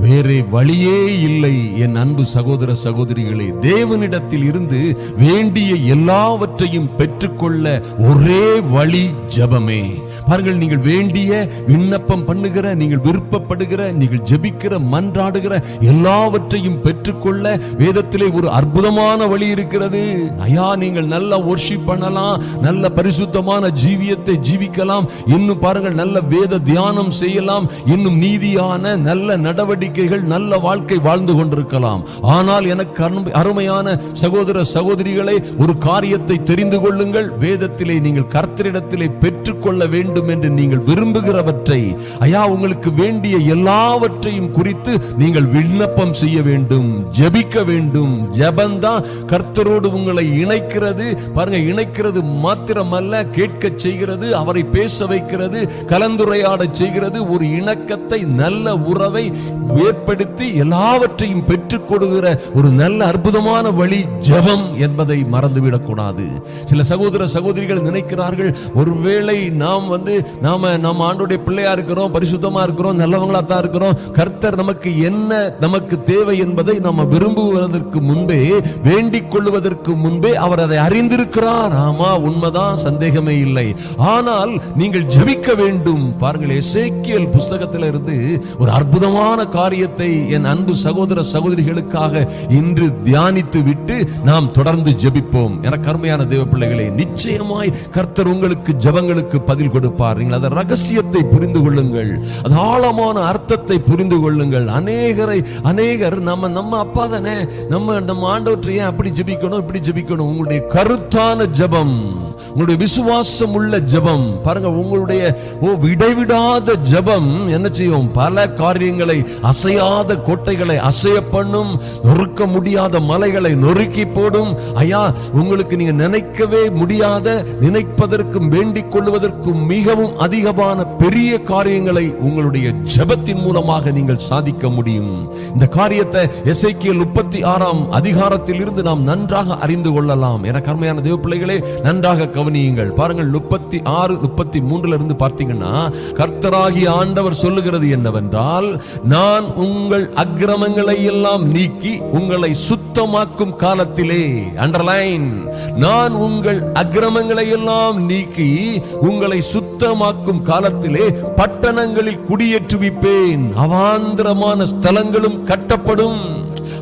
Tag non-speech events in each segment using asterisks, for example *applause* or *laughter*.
வேறே வழியே இல்லை என் அன்பு சகோதர சகோதரிகளே. தேவனிடத்தில் இருந்து வேண்டிய எல்லாவற்றையும் பெற்றுக்கொள்ள ஒரே வழி ஜெபமே. பாருங்கள் நீங்கள் வேண்டிய விண்ணப்பம் பண்ணுகிற நீங்கள் விருப்பப்படுகிற நீங்கள் ஜெபிக்கிற மன்றாடுகிற எல்லாவற்றையும் பெற்றுக்கொள்ள வேதத்திலே ஒரு அற்புதமான வழி இருக்கிறது. ஐயா நீங்கள் நல்ல ஒர்ஷிப் பண்ணலாம் நல்ல பரிசுத்தமான ஜீவியத்தை ஜீவிக்கலாம். இன்னும் பாருங்கள் நல்ல வேத தியானம் செய்யலாம். இன்னும் நீதியான நல்ல நடவடிக்கை நடவடிக்கைகள் நல்ல வாழ்க்கை வாழ்ந்து கொண்டிருக்கலாம். ஆனால் எனக்கு அருமையான சகோதர சகோதரிகளை ஒரு காரியத்தை தெரிந்து கொள்ளுங்கள். வேதத்திலே நீங்கள் கர்த்தரிடத்திலே பெற்றுக்கொள்ள வேண்டும் என்று நீங்கள் விரும்புகிறவற்றை ஐயா உங்களுக்கு வேண்டிய எல்லாவற்றையும் குறித்து நீங்கள் விண்ணப்பம் செய்ய வேண்டும் ஜெபிக்க வேண்டும். ஜெபந்தான் கர்த்தரோடு உங்களை இணைக்கிறது. பாருங்க இணைக்கிறது மாத்திரமல்ல கேட்க செய்கிறது அவரை பேச வைக்கிறது கலந்துரையாட செய்கிறது. ஒரு இணக்கத்தை நல்ல உறவை ஏற்படுத்தி எல்லாவற்றையும் பெற்றுக் கொடுக்கிற ஒரு நல்ல அற்புதமான வழி ஜெபம் என்பதை மறந்துவிடக் கூடாது சில சகோதர சகோதரிகள் நினைக்கிறார்கள் ஒருவேளை நாம் வந்து நாம நம்ம ஆண்டுடைய பிள்ளையா இருக்கிறோம் பரிசுத்தமா இருக்கிறோம் நல்லவங்களா தான் இருக்கிறோம் கர்த்தர் நமக்கு என்ன நமக்கு தேவை என்பதை நம்ம விரும்புவதற்கு முன்பே வேண்டிக் கொள்வதற்கு முன்பே அவர் அதை அறிந்திருக்கிறார். ஆமா உண்மைதான் சந்தேகமே இல்லை. ஆனால் நீங்கள் ஜபிக்க வேண்டும். பாருங்கள் எசேக்கியல் புஸ்தகத்தில் இருந்து ஒரு அற்புதமான காரியத்தை என் அன்பு சகோதர சகோதரிகளுக்காக இன்று தியானித்து விட்டு நாம் தொடர்ந்து ஜெபிப்போம். என கருமையான தேவ பிள்ளைகளே நிச்சயமாய் கர்த்தர் உங்களுக்கு ஜபங்களுக்கு பதில் கொடுப்பார். நீங்கள் அந்த ரகசியத்தை புரிந்து கொள்ளுங்கள். அது ஆழமான அர்த்தத்தை புரிந்து கொள்ளுங்கள். அநேகரை அநேகர் நம்ம நம்ம அப்பா தானே நம்ம நம்ம ஆண்டவற்றை ஏன் அப்படி ஜெபிக்கணும் இப்படி ஜெபிக்கணும்? உங்களுடைய கருத்தான ஜபம் உங்களுடைய விசுவாசம் உள்ள ஜபம் பாருங்க உங்களுடைய ஓ இடைவிடாத ஜபம் என்ன செய்யும்? பல காரியங்களை அசையாத கோட்டைகளை அசைய பண்ணும் நொறுக்க முடியாத மலைகளை நொறுக்கி போடும். ஐயா உங்களுக்கு நீங்க நினைக்கவே முடியாத நினைப்பதற்கும் வேண்டிக் கொள்வதற்கும் மிகவும் அதிகமான பெரிய காரியங்களை உங்களுடைய ஜெபத்தின் மூலமாக நீங்கள் சாதிக்க முடியும். இந்த காரியத்தை எசைக்கியல் முப்பத்தி ஆறாம் அதிகாரத்தில் இருந்து நாம் நன்றாக அறிந்து கொள்ளலாம். என கர்மையான தேவ பிள்ளைகளே நன்றாக கவனியுங்கள். பாருங்கள் முப்பத்தி ஆறு முப்பத்தி மூன்றுல இருந்து பார்த்தீங்கன்னா கர்த்தராகிய ஆண்டவர் சொல்லுகிறது என்னவென்றால் நான் உங்கள் அக்கிரமங்களை எல்லாம் நீக்கி உங்களை சுத்தமாக்கும் காலத்திலே. அண்டர்லைன் நான் உங்கள் அக்கிரமங்களை எல்லாம் நீக்கி உங்களை சுத்தமாக்கும் காலத்திலே பட்டணங்களில் குடியேற்றுவிப்பேன். அவாந்திரமான ஸ்தலங்களும் கட்டப்படும்.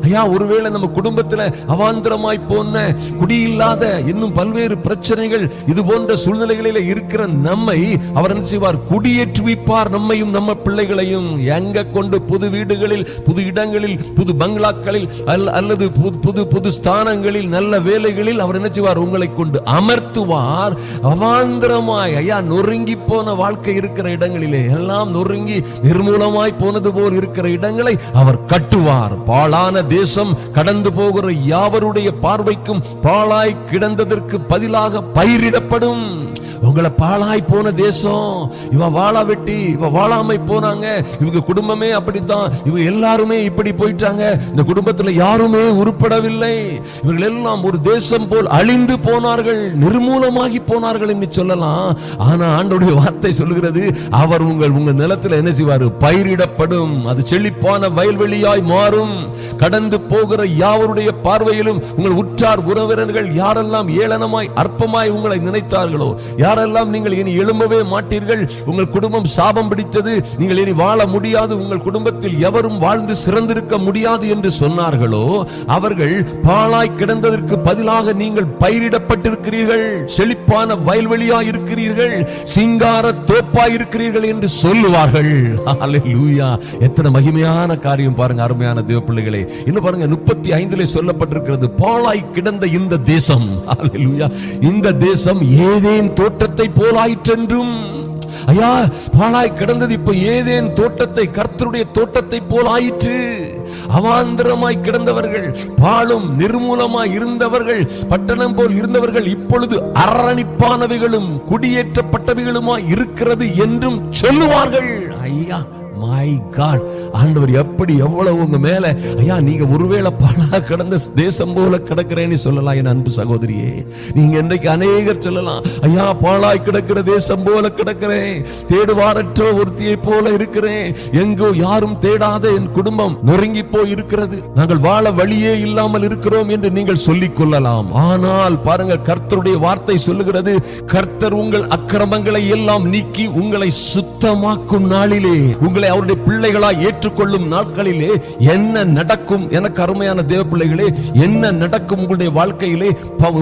ஐயா ஒருவேளை நம்ம குடும்பத்துல அவாந்திரமாய் போன குடியில்லாத இன்னும் பல்வேறு பிரச்சனைகள் இது போன்ற சூழ்நிலைகளில இருக்கிற நம்மை அவர் என்ன செய்வார்? குடியேற்றுவிப்பார் நம்மையும் நம்ம பிள்ளைகளையும். எங்க கொண்டு புது வீடுகளில் புது இடங்களில் புது பங்களாக்களில் அல்ல- அல்லது புது புது புது ஸ்தானங்களில் நல்ல வேலைகளில் அவர் என்ன செய்வார்? உங்களை கொண்டு அமர்த்துவார். அவாந்திரமாய் ஐயா நொறுங்கி போன வாழ்க்கை இருக்கிற இடங்களிலே எல்லாம் நொறுங்கி நிர்மூலமாய் போனது போல் இருக்கிற இடங்களை அவர் கட்டுவார். பாழான தேசம் கடந்து போகிற யாவருடைய பார்வைக்கும் பாழாய் கிடந்ததற்கு பதிலாக பயிரிடப்படும். உங்களை பாழாய் போன தேசம் இவ வாழா வெட்டி இவ வாழாமை போனாங்க இவங்க குடும்பமே அப்படித்தான் இவங்க எல்லாருமே இப்படி போயிட்டாங்க. இந்த குடும்பத்துல யாருமே உருப்படவில்லை. இவர்கள் எல்லாம் ஒரு தேசம் போல் அழிந்து போனார்கள் நிர்மூலமாகி போனார்கள் என்று சொல்லலாம். ஆனா ஆண்டோடைய வார்த்தை சொல்லுகிறது அவர் உங்கள் உங்க நிலத்துல என்ன செய்வாரு? பயிரிடப்படும். அது செழிப்பான வயல்வெளியாய் மாறும். கடன் கடந்து போகிற யாவருடைய பார்வையிலும் உங்கள் உற்றார் உறவினர்கள் யாரெல்லாம் ஏளனமாய் அற்பமாய் உங்களை நினைத்தார்களோ யாரெல்லாம் நீங்கள் இனி எழும்பவே மாட்டீர்கள் உங்கள் குடும்பம் சாபம் பிடித்தது நீங்கள் இனி வாழ முடியாது உங்கள் குடும்பத்தில் எவரும் வாழ்ந்து சிறந்திருக்க முடியாது என்று சொன்னார்களோ அவர்கள் பாழாய் கிடந்ததற்கு பதிலாக நீங்கள் பயிரிடப்பட்டிருக்கிறீர்கள் செழிப்பான வயல்வெளியாய் இருக்கிறீர்கள் சிங்கார தோப்பாய் இருக்கிறீர்கள் என்று சொல்லுவார்கள். *laughs* எத்தனை மகிமையான காரியம் பாருங்க அருமையான தேவ பிள்ளைகளே இன்னும் பாருங்க முப்பத்தி ஐந்துல சொல்லப்பட்டிருக்கிறது பாழாய் கிடந்த இந்த தேசம். இந்த தேசம் ஏதேன் தோட்டத்தை போலாயிற்றென்றும். ஐயா பாலாய் கிடந்தது இப்ப ஏதேன் தோட்டத்தை கர்த்தருடைய தோட்டத்தை போல் ஆயிற்று அவாந்திரமாய் கிடந்தவர்கள் பாழும் நிர்மூலமாய் இருந்தவர்கள் பட்டணம் போல் இருந்தவர்கள் இப்பொழுது அரணிப்பானவைகளும் குடியேற்றப்பட்டவைகளுமாய் இருக்கிறது என்றும் சொல்லுவார்கள். ஐயா மை காட் ஆண்டவர் எப்படி எவ்வளவு உங்க மேல ஐயா நீங்க ஒருவேளை பாழா கடந்த தேசம் போல கிடக்கிறேன்னு சொல்லலாம் என் அன்பு சகோதரியே. நீங்க இன்றைக்கு அநேகர் சொல்லலாம் ஐயா பாழாய் கிடக்கிற தேசம் போல கிடக்கிறேன் தேடுவாரற்ற ஒருத்தியை போல இருக்கிறேன் எங்கோ யாரும் தேடாத என் குடும்பம் நொறுங்கி போய் இருக்கிறது நாங்கள் வாழ வழியே இல்லாமல் இருக்கிறோம் என்று நீங்கள் சொல்லிக் கொள்ளலாம். ஆனால் பாருங்க கர்த்தருடைய வார்த்தை சொல்லுகிறது கர்த்தர் உங்கள் அக்கிரமங்களை எல்லாம் நீக்கி உங்களை சுத்தமாக்கும் நாளிலே உங்களை அவருடைய பிள்ளைகளாய் ஏற்றுக்கொள்ளும் நாட்களிலே என்ன நடக்கும் எனக்கு அருமையான தேவ பிள்ளைகளே என்ன நடக்கும் உங்களுடைய வாழ்க்கையிலே?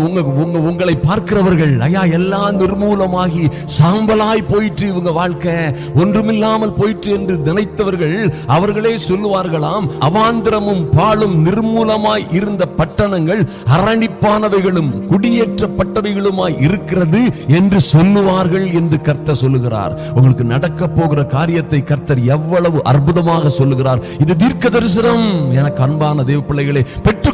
உங்க உங்க உங்களை பார்க்கிறவர்கள் ஐயா எல்லாம் நிர்மூலமாகி சாம்பலாய் போயிற்று இவங்க வாழ்க்கை. ஒன்றுமில்லாமல் போயிற்று என்று நினைத்தவர்கள் அவர்களே சொல்லுவார்களாம் அவாந்திரமும் பாலும் நிர்மூலமாய் இருந்த பட்டணங்கள் அரணிப்பானவைகளும் குடியேற்றப்பட்டவைகளுமாய் இருக்கிறது என்று சொல்லுவார்கள் என்று கர்த்தர் சொல்லுகிறார். உங்களுக்கு நடக்க போகிற காரியத்தை கர்த்தர் எவ்வளவு அற்புதமாக சொல்லுகிறார். இது தீர்க்க தரிசனம் எனக்கு அன்பான தேவ பிள்ளைகளே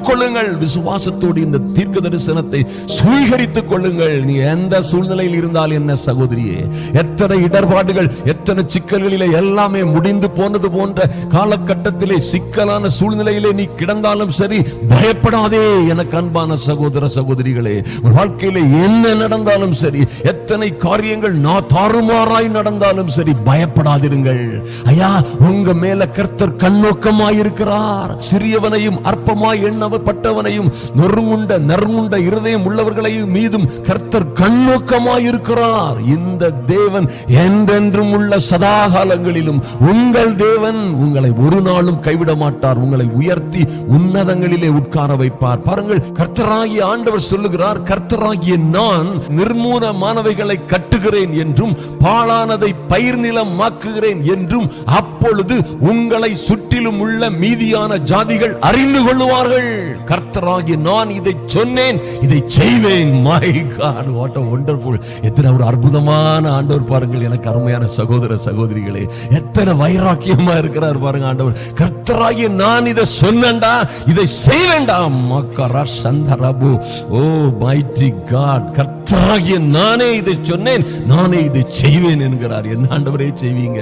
கொள்ளுங்கள் விசுவாசத்தோடு இந்த தீர்க்க தரிசனத்தை சுவீகரித்துக் கொள்ளுங்கள். நீ எந்த சூழ்நிலையில் இருந்தால் என்ன சகோதரியே? எத்தனை இடர்பாடுகள் எத்தனை சிக்கல்களிலே எல்லாமே முடிந்து போனது போன்ற காலகட்டத்திலே சிக்கலான சூழ்நிலையிலே நீ கிடந்தாலும் சரி பயப்படாதே எனக்கு அன்பான சகோதர சகோதரிகளே. வாழ்க்கையில வாழ்க்கையிலே என்ன நடந்தாலும் சரி எத்தனை காரியங்கள் நான் தாறுமாறாய் நடந்தாலும் சரி பயப்படாதிருங்கள். ஐயா உங்க மேல கர்த்தர் கண்ணோக்கமாயிருக்கிறார். சிறியவனையும் அற்பமாய் பட்டவனையும் நொறுங்குண்ட நறுங்குண்ட இருதயம் உள்ளவர்களையும் மீதும் கர்த்தர் கண்ணோக்கமாயிருக்கிறார் இந்த தேவன் என்றென்றும் உள்ள சதாகாலங்களிலும் உங்கள் தேவன் உங்களை ஒரு நாளும் கைவிட மாட்டார். உங்களை உயர்த்தி உன்னதங்களிலே உட்கார வைப்பார். பாருங்கள் கர்த்தராகிய ஆண்டவர் சொல்லுகிறார் கர்த்தராகிய நான் நிர்மூலமானவைகளை கட்டுகிறேன் என்றும் பாழானதை பயிர் நிலமாக்குகிறேன் என்றும் அப்பொழுது உங்களை சுற்றிலும் உள்ள மீதியான ஜாதிகள் அறிந்து கொள்ளுவார்கள். கர்த்தராகி நான் இதை சொன்னேன் இதை செய்வேன். மை காட் வாட் ஒண்டர்ஃபுல் எத்தனை ஒரு அற்புதமான ஆண்டவர் பாருங்கள். எனக்கு அருமையான சகோதர சகோதரிகளே எத்தனை வைராக்கியமா இருக்கிறார் பாருங்க ஆண்டவர். கர்த்தராகி நான் இதை சொன்னேன்டா இதை செய்வேண்டா மக்கரா சந்தரபு ஓ oh, மைட்டி காட் கர்த்த கர்த்தராகிய நானே இதை சொன்னேன் நானே இதை செய்வேன் என்கிறார். என்ன ஆண்டவரே செய்வீங்க?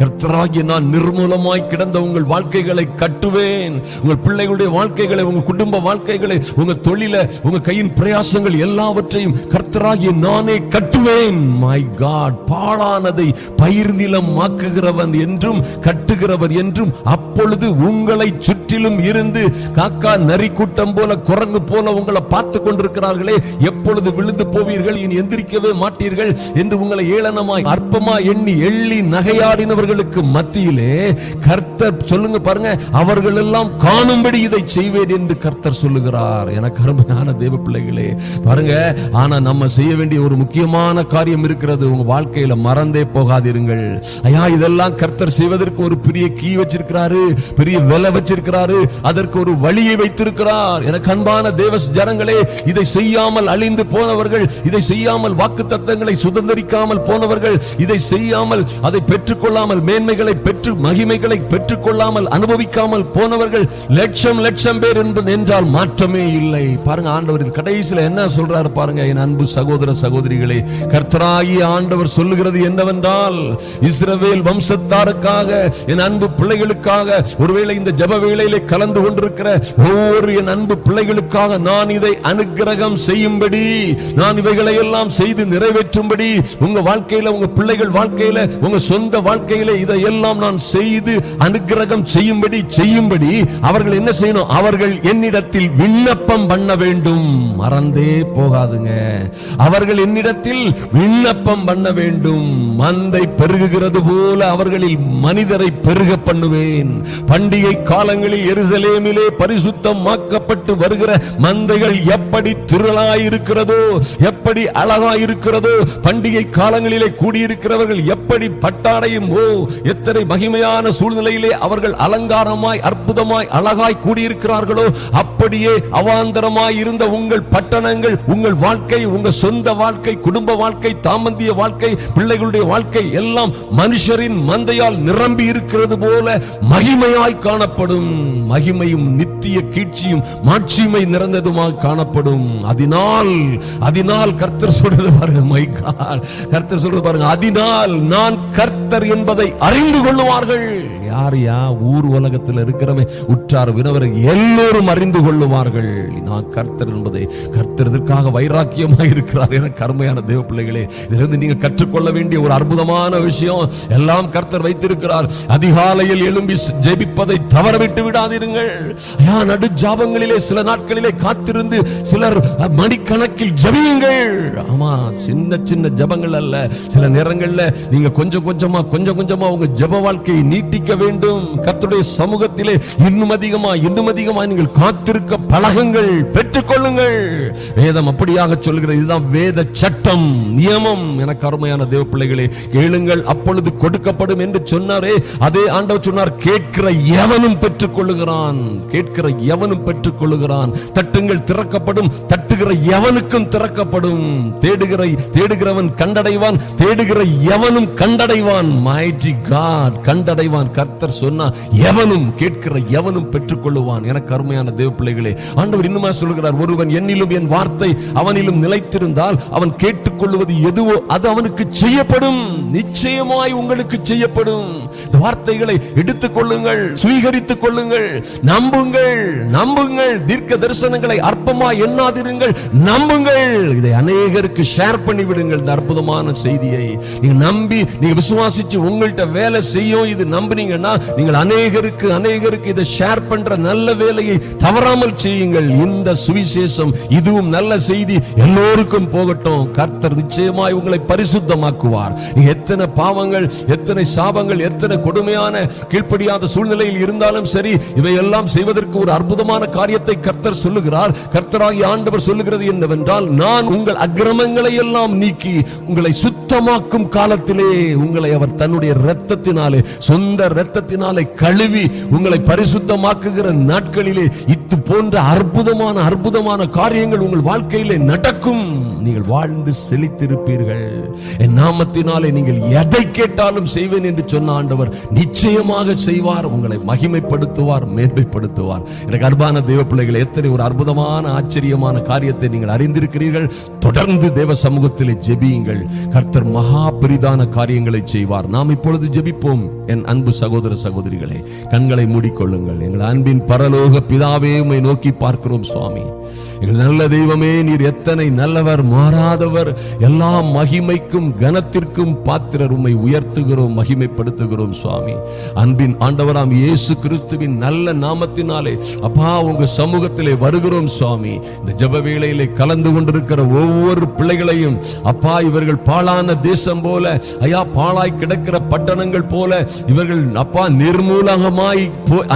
கர்த்தராகிய நான் நிர்மூலமாய் கிடந்த உங்கள் வாழ்க்கைகளை கட்டுவேன். உங்கள் பிள்ளைகளுடைய வாழ்க்கைகளை உங்க குடும்ப வாழ்க்கைகளை உங்க தொழில உங்க கையின் பிரயாசங்கள் எல்லாவற்றையும் கர்த்தராகிய நானே கட்டுவேன். மை காட் பாழானதை பயிர் நிலம் ஆக்குகிறவன் என்றும் கட்டுகிறவர் என்றும் அப்பொழுது உங்களை சுற்றிலும் இருந்து காக்கா நரி கூட்டம் போல குரங்கு போல உங்களை பார்த்து கொண்டிருக்கிறார்களே எப்பொழுது விழுந்து போவீர்கள் இனி எந்திரிக்கவே மாட்டீர்கள் என்று உங்களை ஏளனமாய் அற்பமா எண்ணி எள்ளி நகையாடினவர்களுக்கு மத்தியிலே கர்த்தர் சொல்லுங்க பாருங்க அவர்கள் எல்லாம் காணும்படி இதை செய்வேன் என்று கர்த்தர் சொல்லுகிறார். எனக்கு அருமையான தேவ பிள்ளைகளே பாருங்க ஆனா நம்ம செய்ய வேண்டிய ஒரு முக்கியமான காரியம் இருக்கிறது உங்க வாழ்க்கையில மறந்தே போகாதிருங்கள் ஐயா இதெல்லாம் கர்த்தர் செய்வதற்கு ஒரு பெரிய கீ வச்சிருக்கிறாரு பெரிய விலை வச்சிருக்கிறாரு அதற்கு ஒரு வழியை வைத்திருக்கிறார். எனக்கு அன்பான தேவ ஜனங்களே இதை செய்யாமல் அழிந்து போனவர்கள் இதை செய்யாமல் வாக்கு தத்தங்களை சுதந்திரிக்காமல் போனவர்கள் இதை செய்யாமல் அதை பெற்றுக்கொள்ளாமல் மேன்மைகளை பெற்று மகிமைகளை பெற்றுக்கொள்ளாமல் அனுபவிக்காமல் போனவர்கள் லட்சம் லட்சம் பேர் என்பது என்றால் மாற்றமே இல்லை. பாருங்க ஆண்டவர் கடைசியில் என்ன சொல்றாரு பாருங்க என் அன்பு சகோதர சகோதரிகளே. கர்த்தராகி ஆண்டவர் சொல்லுகிறது என்னவென்றால் இஸ்ரவேல் வம்சத்தாருக்காக என் அன்பு பிள்ளைகளுக்காக ஒருவேளை இந்த ஜப வேளையிலே கலந்து கொண்டிருக்கிற ஒவ்வொரு என் அன்பு பிள்ளைகளுக்காக நான் இதை அனுக்கிரகம் செய்யும்படி நான் இவைகளை எல்லாம் செய்து நிறைவேற்றும்படி உங்க வாழ்க்கையில உங்க பிள்ளைகள் வாழ்க்கையில உங்க சொந்த வாழ்க்கையில இதை எல்லாம் நான் செய்து அனுகிரகம் செய்யும்படி செய்யும்படி அவர்கள் என்ன செய்யணும்? அவர்கள் என்னிடத்தில் விண்ணப்பம் பண்ண வேண்டும். மறந்தே போகாதுங்க. அவர்கள் என்னிடத்தில் விண்ணப்பம் பண்ண வேண்டும். மந்தை பெருகுகிறது போல அவர்களில் மனிதரை பெருக பண்ணுவேன். பண்டிகை காலங்களில் எருசலேமிலே பரிசுத்தமாக்கப்பட்டு வருகிற மந்தைகள் எப்படி திரளாயிருக்கிறதோ எப்படி அழகாயிருக்கிறதோ பண்டிகை காலங்களிலே கூடியிருக்கிறவர்கள் எப்படி பட்டாடையும் ஓ எத்தனை மகிமையான சூழ்நிலையிலே அவர்கள் அலங்காரமாய் அற்புதமாய் அழகாய் கூடியிருக்கிறார்களோ அப்ப அப்படியே அவாந்தரமாய் இருந்த உங்கள் பட்டணங்கள் உங்கள் வாழ்க்கை உங்க சொந்த வாழ்க்கை குடும்ப வாழ்க்கை தாமந்திய வாழ்க்கை பிள்ளைகளுடைய வாழ்க்கை எல்லாம் மனுஷரின் மந்தையால் நிரம்பி இருக்கிறது போல மகிமையாய் காணப்படும். மகிமையும் நித்திய கீழ்ச்சியும் மாட்சிமை நிறந்ததுமாய் காணப்படும். அதனால் அதனால் கர்த்தர் சொல்றது பாருங்க மை கர்த்தர் சொல்றது பாருங்க அதனால் நான் கர்த்தர் என்பதை அறிந்து கொள்ளுவார்கள். யார் யா ஊர் உலகத்தில் இருக்கிறவன் உற்றார் வினவர் எல்லோரும் அறிந்து கொள்ளுவார்கள். நான் கர்த்தர் என்பதை. கர்த்தர் இதற்காக வைராக்கியமாக இருக்கிறார் என கருமையான தேவ பிள்ளைகளே இதிலிருந்து நீங்க கற்றுக்கொள்ள வேண்டிய ஒரு அற்புதமான விஷயம் எல்லாம் கர்த்தர் வைத்திருக்கிறார். அதிகாலையில் எழும்பி ஜெபிப்பதை தவறவிட்டு விடாதீர்கள் நடு ஜாபங்களிலே சில நாட்களிலே காத்திருந்து சிலர் மணிக்கணக்கில் ஜெபியுங்கள். ஆமா சின்ன சின்ன ஜெபங்கள் அல்ல. சில நேரங்கள்ல நீங்க கொஞ்சம் கொஞ்சமா கொஞ்சம் கொஞ்சமா உங்க ஜெப வாழ்க்கையை நீட்டிக்க வேண்டும். கர்த்தருடைய சமூகத்திலே இன்னும் அதிகமா இன்னும் அதிகமா நீங்கள் காத்திருக்க பழகுங்கள் பெற்றுக்கொள்ளுங்கள். வேதம் அப்படியாக சொல்கிறது இதுதான் வேத சட்டம் நியமம். எனக்கு கருமையான தேவ பிள்ளைகளே கேளுங்கள் அப்பொழுது கொடுக்கப்படும் என்று சொன்னாரே அதே ஆண்டவர் சொன்னார் கேட்கிற எவனும் பெற்றுக் கொள்ளுகிறான் கேட்கிற எவனும் பெற்றுக் கொள்ளுகிறான் தட்டுங்கள் திறக்கப்படும் தட்டுகிற எவனுக்கும் திறக்கப்படும். தேடுகிற தேடுகிறவன் கண்டடைவான் தேடுகிற எவனும் கண்டடைவான். Mighty God கண்டடைவான். கர்த்தர் சொன்னா எவனும் கேட்கிற எவனும் பெற்றுக்கொள்ளுவான். எனக்கு அருமையான தேவ பிள்ளைகளே ஆண்டவர் இன்னுமா சொல்கிறார் ஒருவன் என்னிலும் என் வார்த்தை அவனிலும் நிலைத்திருந்தால் அவன் கேட்டுக்கொள்வது எதுவோ அது அவனுக்கு செய்யப்படும். நிச்சயமாய் உங்களுக்கு செய்யப்படும். இந்த வார்த்தைகளை எடுத்துக் கொள்ளுங்கள் சுவீகரித்துக் கொள்ளுங்கள் நம்புங்கள் நம்புங்கள். தீர்க்க தரிசனங்களை அற்பமா எண்ணாதிருங்கள் நம்புங்கள். இதை அநேகருக்கு ஷேர் பண்ணி விடுங்கள் இந்த அற்புதமான செய்தியை. நீங்க நம்பி நீங்க விசுவாசிச்சு உங்கள்கிட்ட வேலை செய்யும் இது நம்புனீங்கன்னா நீங்கள் அநேகருக்கு அநேகருக்கு இதை ஷேர் பண்ற நல்ல வேலையை தவறாமல் செய்யுங்கள். இந்த சுவிசேஷம் இதுவும் நல்ல செய்தி. எல்லோருக்கும் போகட்டும். கர்த்தர் நிச்சயமாய் உங்களை பரிசுத்தமாக்குவார். நீங்க எத்தனை பாவங்கள் எத்தனை சாபங்கள் எத்தனை கொடுமையான கீழ்ப்படியாத சூழ்நிலையில் இருந்தாலும் சரி இவையெல்லாம் செய்வதற்கு ஒரு அற்புதமான காரியத்தை கர்த்தர் சொல்லுகிறார். கர்த்தராகி ஆண்டவர் சொல்லுகிறது என்னவென்றால் நான் உங்கள் அக்கிரமங்களை எல்லாம் நீக்கி உங்களை சுத்தமாக்கும் காலத்திலே உங்களை அவர் தன்னுடைய இரத்தத்தினாலே சொந்த இரத்தத்தினாலே கழுவி உங்களை பரிசுத்தமாக்குகிற நாட்களிலே இது போன்ற அற்புதமான அற்புதமான காரியங்கள் உங்கள் வாழ்க்கையிலே நடக்கும். நீங்கள் வாழ்ந்து செழித்திருப்பீர்கள். என் நாமத்தினாலே நீங்கள் எதை கேட்டாலும் செய்வேன் என்று சொன்ன ஆண்டவர் நிச்சயமாக செய்வார். உங்களை மகிமைப்படுத்துவார் மேன்மைப்படுத்துவார். எனக்கு அன்பான தேவ பிள்ளைகள் எத்தனை ஒரு அற்புதமான ஆச்சரியமான காரியத்தை நீங்கள் அறிந்திருக்கிறீர்கள். தொடர்ந்து தேவ சமூகத்திலே ஜெபியுங்கள். கர்த்தர் மகா பெரிதான காரியங்களை செய்வார். நாம் இப்பொழுது ஜெபிப்போம். என் அன்பு சகோதர சகோதரிகளே கண்களை மூடிக்கொள்ளுங்கள். எங்கள் அன்பின் பரலோக பிதாவே உம்மை நோக்கி பார்க்கிறோம் சுவாமி. எங்கள் நல்ல தெய்வமே நீர் எத்தனை நல்லவர் மாறாதவர். எல்லா மகிமைக்கும் கனத்திற்கும் பாத்திரர் உம்மை உயர்த்துகிறோம் மகிமைப்படுத்துகிறோம் சுவாமி. அன்பின் ஆண்டவராம் இயேசு கிறிஸ்துவின் நல்ல நாமத்தினாலே அப்பா உங்க சமூகத்திலே வருகிறோம் சுவாமி. இந்த ஜப வேளையிலே கலந்து கொண்டிருக்கிற ஒவ்வொரு பிள்ளைகளையும் அப்பா இவர்கள் பாழான தேசம் போல ஐயா பாழாய் கிடக்கிற பட்டணங்கள் போல இவர்கள் அப்பா நிர்மூலகமாய்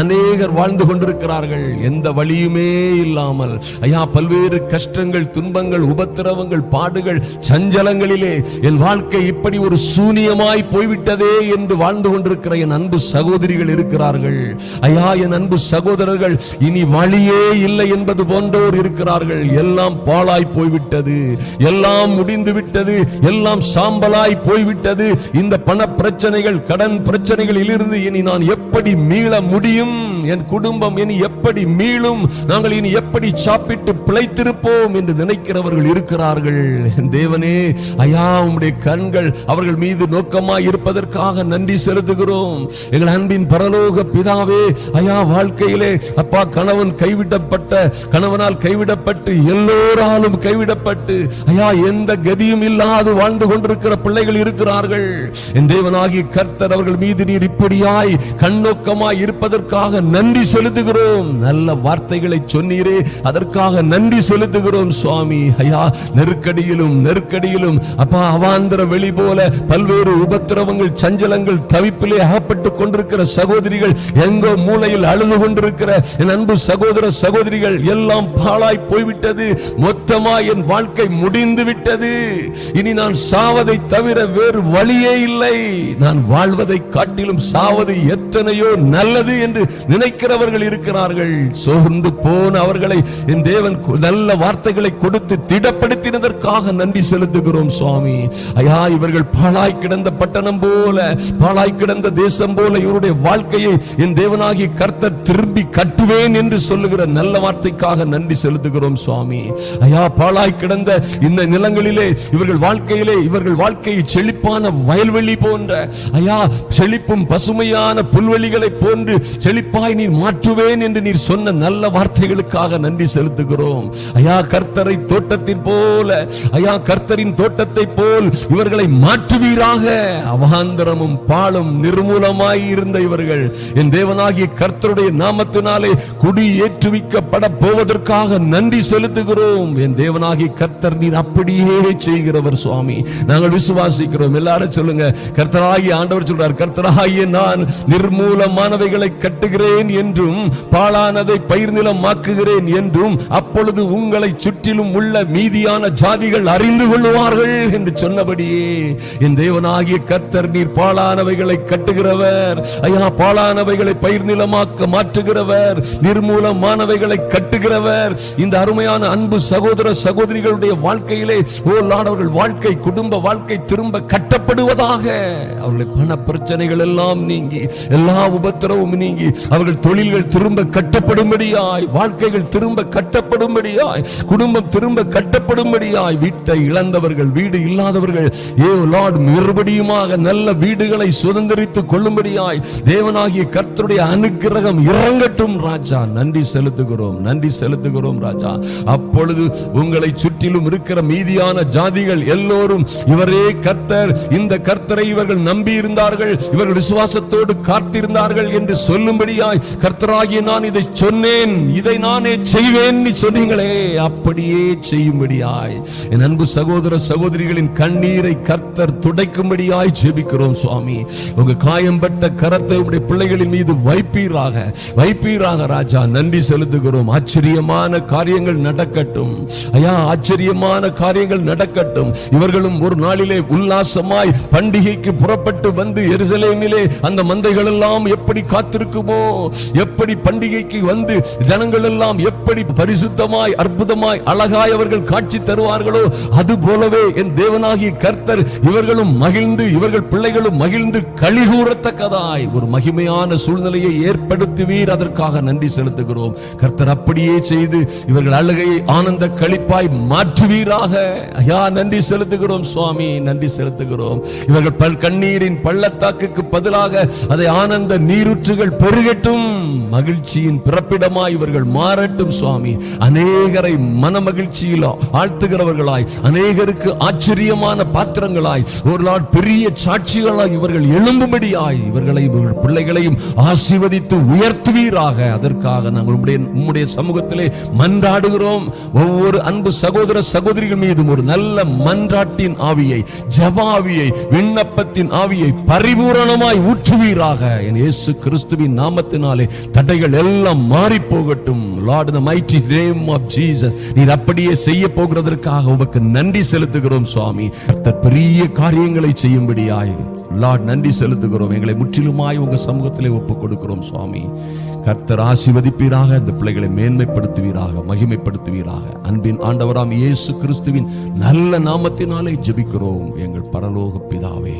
அநேகர் வாழ்ந்து கொண்டிருக்கிறார்கள். எந்த வழியுமே இல்லாமல் ஐயா பல்வேறு கஷ்டங்கள் துன்பங்கள் உபத்திரவங்கள் பாடுகள் சஞ்சலங்களிலே என் வாழ்க்கை இப்படி ஒரு சூனியமாய் போய்விட்டதே என்று வாழ்ந்து கொண்டிருக்கிற என் அன்பு சகோதரிகள் இருக்கிறார்கள். ஐயா என் அன்பு சகோதரர்கள் இனி வழியே இல்லை என்பது போன்றோர் இருக்கிறார்கள். எல்லாம் பாழாய் போய்விட்டது. எல்லாம் முடிந்து விட்டது எல்லாம் சாம்பலாய் போய்விட்டது. இந்த பண பிரச்சனைகள் கடன் பிரச்சனைகளில் இருந்து இனி நான் எப்படி மீள முடியும்? என் குடும்பம் இனி எப்படி மீளும்? நாங்கள் இனி எப்படி சாப்பிட்டு பிழைத்திருப்போம் என்று நினைக்கிறவர்கள் இருக்கிறார்கள். தேவனே ஐயா உம்முடைய கண்கள் அவர்கள் மீது நோக்கமாய் இருப்பதற்காக நன்றி செலுத்துகிறோம். எங்கள் அன்பின் பரலோக பிதாவே ஐயா வாழ்க்கையிலே அப்பா கணவன் கைவிடப்பட்ட கணவனால் கைவிடப்பட்டு எல்லோராலும் கைவிடப்பட்டு ஐயா எந்த கதியும் இல்லாது வாழ்ந்து கொண்டிருக்கிற பிள்ளைகள் இருக்கிறார்கள். என் தேவனாகி கர்த்தர் அவர்கள் மீது நீர் இப்படியாய் கண்ணோக்கமாய் இருப்பதற்காக நன்றி செலுத்துகிறோம். நல்ல வார்த்தைகளை சொன்னீரே. அதற்காக நன்றி செலுத்துகிறோம் சுவாமி. ஐயா நெருக்கடியிலும் நெருக்கடியிலும். அப்பா அவாந்திர வெளி போல பல்வேறு உபத்திரவங்கள் சஞ்சலங்கள் தவிப்பிலே அகப்பட்டுக் கொண்டிருக்கிற சகோதரிகள் எங்கோ மூலையில் அழுது கொண்டிருக்கிற என் அன்பு சகோதர சகோதரிகள் எல்லாம் பாழாய் போய்விட்டது. மொத்தமா என் வாழ்க்கை முடிந்து விட்டது. இனி நான் சாவதை தவிர வேறு வழியே இல்லை. நான் வாழ்வதை காட்டிலும் சாவது எத்தனையோ நல்லது என்று நினைக்கிறவர்கள் இருக்கிறார்கள். சோர்ந்து போன அவர்களை என் தேவன் நல்ல வார்த்தைகளை கொடுத்து திடப்படுத்தினதற்காக நன்றி செலுத்துகிறோம் சுவாமி. ஐயா இவர்கள் பாழாய் கிடந்த பட்டணம் போல பாழாய் கிடந்த தேசம் போல இவருடைய வாழ்க்கையை என் தேவனாகி கர்த்தர் திரும்பி கட்டுவேன் என்று சொல்லுகிற நல்ல வார்த்தைக்காக நன்றி செலுத்துகிறோம் சுவாமி. ஐயா பாழாய் கிடந்த இந்த நிலங்களிலே இவர்கள் வாழ்க்கையிலே இவர்கள் வாழ்க்கையை செழிப்பான வயல்வெளி போன்ற ஐயா செழிப்பும் பசுமையான புல்வெளிகளை போன்று செழிப்பாய் நீர் மாற்றுவேன் என்று நீர் சொன்ன நல்ல வார்த்தைகளுக்காக நன்றி செலுத்துகிறோம். ஐயா கர்த்தரை தோட்டத்தின் போல ஐயா கர்த்தரின் தோட்டத்தை போல் இவர்களை மாற்றுவீராக. அவாந்தரமும் பாலும் நிர்மூலமாய் இருந்த இவர்கள் என் தேவனாகிய கர்த்தருடைய நாமத்தினாலே குடி ஏற்றுவிக்கப்பட போவதற்காக நன்றி செலுத்துகிறோம். என் தேவனாகிய கர்த்தர் நீர் அப்படியே செய்கிறவர் சுவாமி. நாங்கள் விசுவாசிக்கிறோம். எல்லாரும் சொல்லுங்க கர்த்தராகிய ஆண்டவர் சொல்றார் கர்த்தராகிய நான் நிர்மூலமானவைகளை கட்டுகிறேன் என்றும் பாலானதை பயிர் நிலமாக்குகிறேன் என்றும் அப்பொழுது உங்களை சுற்றிலும் உள்ள மீதியான ஜாதிகள் அறிந்து கொள்வார்கள் என்று சொன்னபடியே என் தேவனாகிய கர்த்தர் நீர் பாலானவைகளை கட்டுகிறவர். ஐயா பாலானவைகளை பயிர் நிலமாக்க மாற்றுகிறவர். நிர்மூலமானவைகளை கட்டுகிறவர். இந்த அருமையான அன்பு சகோதர சகோதரிகளுடைய வாழ்க்கையிலே ஓ வாழ்க்கை குடும்ப வாழ்க்கை திரும்ப கட்டப்படுவதாக. அவருடைய பண பிரச்சனைகள் எல்லாம் நீங்கி எல்லா உபத்திரவும் நீங்கி அவர்கள் தொழில்கள் திரும்ப கட்டப்படும்படியாய் வாழ்க்கைகள் திரும்ப கட்டப்படும்படியாய் குடும்பம் திரும்ப கட்டப்படும்படியாய் வீட்டை இழந்தவர்கள் வீடு இல்லாதவர்கள் ஏ லார்ட் மறுபடியுமாக நல்ல வீடுகளை சுதந்திரித்துக் கொள்ளும்படியாய் தேவனாகிய கர்த்தருடைய அனுக்கிரகம் இறங்கட்டும் ராஜா. நன்றி செலுத்துகிறோம் நன்றி செலுத்துகிறோம் ராஜா. அப்பொழுது உங்களை சுற்றிலும் இருக்கிற மீதியான ஜாதிகள் எல்லோரும் இவரே கர்த்தர். இந்த கர்த்தரை இவர்கள் நம்பி இருந்தார்கள். இவர்கள் விசுவாசத்தோடு காத்திருந்தார்கள் என்று சொல்லும்படியாய் கர்த்தராகிய நான் இதை சொன்னேன். இதை நானே செய்வேன் நீ சொன்னீங்களே. அப்படியே செய்யும்படியாய். என் அன்பு சகோதர சகோதரிகளின் கண்ணீரை கர்த்தர் துடைக்கும்படியாய் ஜெபிக்கிறோம் சுவாமி. உங்க காயம்பட்ட கரத்தை உடைய பிள்ளைகளின் மீது வைப்பீராக. வைப்பீராக ராஜா. நன்றி செலுத்துகிறோம். ஆச்சரியமான காரியங்கள் நடக்கட்டும். ஐயா ஆச்சரிய ஆச்சரியமான காரியங்கள் நடக்கட்டும். இவர்களும் ஒரு நாளிலே உல்லாசமாய் பண்டிகைக்கு புறப்பட்டு வந்து எருசலேமிலே அந்த மந்தைகள் எல்லாம் எப்படி காத்திருக்குமோ எப்படி பண்டிகைக்கு வந்து ஜனங்கள் எல்லாம் எப்படி பரிசுத்தமாய் அற்புதமாய் அழகாய் அவர்கள் காட்சி தருவார்களோ அது போலவே என் தேவனாகிய கர்த்தர் இவர்களும் மகிழ்ந்து இவர்கள் பிள்ளைகளும் மகிழ்ந்து கழிகூறத்தக்கதாய் ஒரு மகிமையான சூழ்நிலையை ஏற்படுத்துவீர். அதற்காக நன்றி செலுத்துகிறோம். கர்த்தர் அப்படியே செய்து இவர்கள் அழகையை ஆனந்த கழிப்பாய் மாற்றுவீராக. ஐயா நன்றி செலுத்துகிறோம் சுவாமி நன்றி செலுத்துகிறோம். இவர்கள் பல் கண்ணீரின் பள்ளத்தாக்குக்கு பதிலாக அதை ஆனந்த நீரூற்றுகள் பெருகட்டும். மகிழ்ச்சியின் பிறப்பிடமாய் இவர்கள் மாறட்டும் சுவாமி. அநேகரை மன மகிழ்ச்சியில் ஆழ்த்துகிறவர்களாய் அநேகருக்கு ஆச்சரியமான பாத்திரங்களாய் ஒரு நாள் பெரிய சாட்சிகளாய் இவர்கள் எழும்பும்படியாய் இவர்களை இவர்கள் பிள்ளைகளையும் ஆசீர்வதித்து உயர்த்துவீராக. அதற்காக நாங்கள் உம்முடைய உம்முடைய சமூகத்திலே மன்றாடுகிறோம். ஒவ்வொரு அன்பு சகோதர சகோதர சகோதரிகள் மீதும் ஒரு நல்ல மன்றாட்டின் ஆவியை ஜபாவியை விண்ணப்பத்தின் ஆவியை பரிபூரணமாய் ஊற்றுவீராக. என் இயேசு கிறிஸ்துவின் நாமத்தினாலே தடைகள் எல்லாம் மாறி போகட்டும். Lord the mighty name of Jesus நீர் அப்படியே செய்ய போகிறதற்காக உமக்கு நன்றி செலுத்துகிறோம் சுவாமி. பெரிய காரியங்களை செய்யும்படியாய். லார்ட் நன்றி செலுத்துகிறோம். எங்களை முற்றிலுமாய் உங்க சமூகத்திலே ஒப்புக் கொடுக்கிறோம் சுவாமி. கர்த்தர் ஆசீர்வதிப்பீராக. இந்த பிள்ளைகளை மேன்மைப்படுத்துவீராக மகிமைப்படுத்துவீராக. அன்பின் ஆண்டவராம் இயேசு கிறிஸ்துவின் நல்ல நாமத்தினாலே ஜெபிக்கிறோம். எங்கள் பரலோக பிதாவே